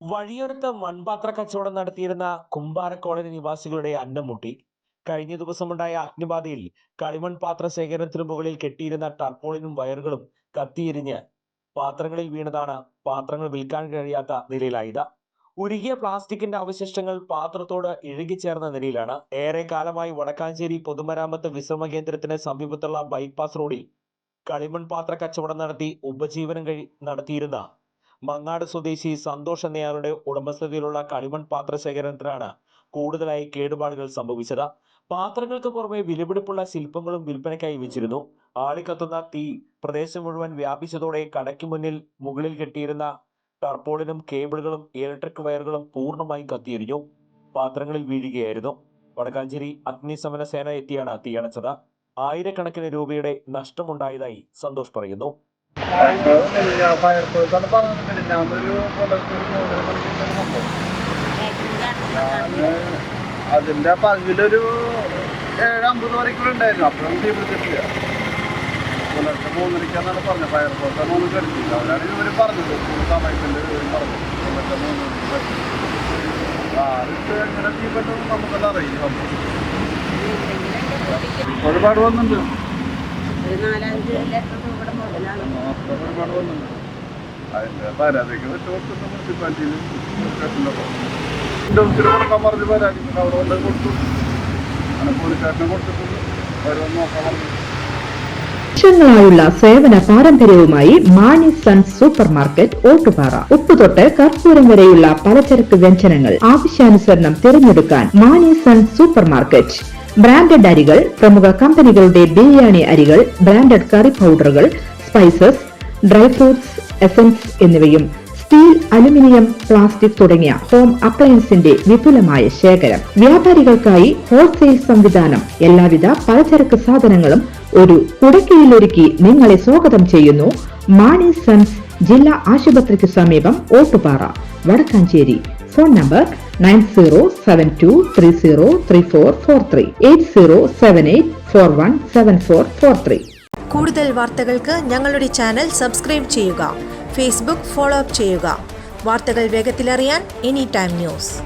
വഴിയോരത്ത് മൺപാത്ര കച്ചവടം നടത്തിയിരുന്ന കുമ്പാര കോളനി നിവാസികളുടെ അന്നം മുട്ടി. കഴിഞ്ഞ ദിവസമുണ്ടായ അഗ്നിബാധയിൽ കളിമൺ പാത്ര ശേഖരത്തിനു മുകളിൽ കെട്ടിയിരുന്ന ടർപ്പോളിനും വയറുകളും കത്തിയെരിഞ്ഞ് പാത്രങ്ങളിൽ വീണതാണ് പാത്രങ്ങൾ വിൽക്കാൻ കഴിയാത്ത നിലയിലായത്. ഉരുകിയ പ്ലാസ്റ്റിക്കിന്റെ അവശിഷ്ടങ്ങൾ പാത്രത്തോട് ഇഴുകിച്ചേർന്ന നിലയിലാണ്. ഏറെ കാലമായി വടക്കാഞ്ചേരി പൊതുമരാമത്ത് വിശ്രമ കേന്ദ്രത്തിന് സമീപത്തുള്ള ബൈപ്പാസ് റോഡിൽ കളിമൺ പാത്ര കച്ചവടം നടത്തി ഉപജീവനം കഴി നടത്തിയിരുന്ന മങ്ങാട് സ്വദേശി സന്തോഷ് എന്നയാളുടെ ഉടമസ്ഥതയിലുള്ള കളിമൺ പാത്ര ശേഖരണത്തിനാണ് കൂടുതലായി കേടുപാടുകൾ സംഭവിച്ചത്. പാത്രങ്ങൾക്ക് പുറമെ വിലപിടിപ്പുള്ള ശില്പങ്ങളും വിൽപ്പനയ്ക്കായി വെച്ചിരുന്നു. ആളിക്കത്തുന്ന തീ പ്രദേശം മുഴുവൻ വ്യാപിച്ചതോടെ കടയ്ക്ക് മുന്നിൽ മുകളിൽ കെട്ടിയിരുന്ന ടർപ്പോളിനും കേബിളുകളും ഇലക്ട്രിക് വയറുകളും പൂർണമായും കത്തിയിരുന്നു പാത്രങ്ങളിൽ വീഴുകയായിരുന്നു. വടക്കാഞ്ചേരി അഗ്നിശമന സേന എത്തിയാണ് തീയണച്ചത് ആയിരക്കണക്കിന് രൂപയുടെ നഷ്ടമുണ്ടായതായി സന്തോഷ് പറയുന്നു. അതിന്റെ പതിലൊരു ഏഴ് അമ്പത് വരയ്ക്കുള്ള ഉണ്ടായിരുന്നു. അപ്പോഴും തീ പിടിച്ചിട്ടില്ല. പുലർച്ചെ മൂന്നരയ്ക്കാന്നാണ് പറഞ്ഞത്. ഫയർഫോഴ്സാണ് മൂന്ന് കടിച്ചില്ല അവരാണ് ഇവർ പറഞ്ഞത്. സമയത്തിന്റെ പറഞ്ഞു. പുലർച്ചെ മൂന്ന് ആ കടിച്ചു ആർക്ക് എങ്ങനെ തീ പെട്ടെന്ന് നമുക്കെല്ലാം അറിയില്ല. ഒരുപാട് വന്നിട്ടുണ്ട്. ഒരു സേവന പാരമ്പര്യവുമായി Mani sons super market Ottupara. ഉപ്പ് തൊട്ട് കർപ്പൂരം വരെയുള്ള പലചരക്ക് വ്യഞ്ജനങ്ങൾ ആവശ്യാനുസരണം തിരഞ്ഞെടുക്കാൻ Mani sons super market. Branded അരികൾ പ്രമുഖ കമ്പനികളുടെ ബിരിയാണി അരികൾ ബ്രാൻഡഡ് കറി പൗഡറുകൾ സ്പൈസസ് ഡ്രൈ ഫ്രൂട്ട്സ് എസൻസ് എന്നിവയും സ്റ്റീൽ അലുമിനിയം പ്ലാസ്റ്റിക് തുടങ്ങിയ ഹോം അപ്ലയൻസിന്റെ വിപുലമായ ശേഖരം. വ്യാപാരികൾക്കായി ഹോൾസെയിൽ സംവിധാനം എല്ലാവിധ പലചരക്ക് സാധനങ്ങളും ഒരു കുടക്കീഴിലൊരുക്കി നിങ്ങളെ സ്വാഗതം ചെയ്യുന്നു. മാണി സൺസ് ജില്ലാ ആശുപത്രിക്ക് സമീപം Ottupara Vadakkanchery. Phone number nine zero seven two three zero three four four three. Eight zero seven eight four one seven four four three. കൂടുതൽ വാർത്തകൾക്ക് ഞങ്ങളുടെ ചാനൽ സബ്സ്ക്രൈബ് ചെയ്യുക. ഫേസ്ബുക്ക് ഫോളോ അപ്പ് ചെയ്യുക. വാർത്തകൾ വേഗത്തിലറിയാൻ എനി ടൈം ന്യൂസ്.